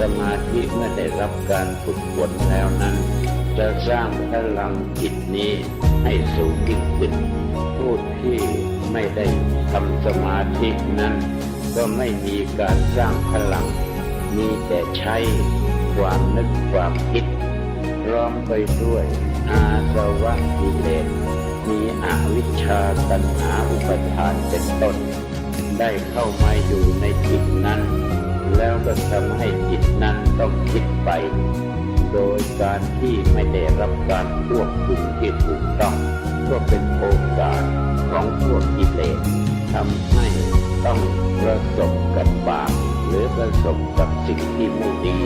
สมาธิเมื่อได้รับการฝึกฝนแล้วนั้น จะสร้างพลังจิตนี้ให้สูงยิ่งขึ้นผู้ที่ไม่ได้ทำสมาธินั้น ก็ไม่มีการสร้างพลัง มีแต่ใช้ความนึกความคิดร้อมไปด้วยอาสวะกิเลสมีอวิชชาตัณหาอุปทานเป็นต้น ได้เข้ามาอยู่ในจิตนั้น ก็ทำให้จิตนั้นต้องคิดไป โดยการที่ไม่ได้รับการควบคุมที่ถูกต้องก็เป็นโอกาสของพวกกิเลสทำให้ต้องประสบกับบาปหรือประสบกับสิ่งที่ไม่ดี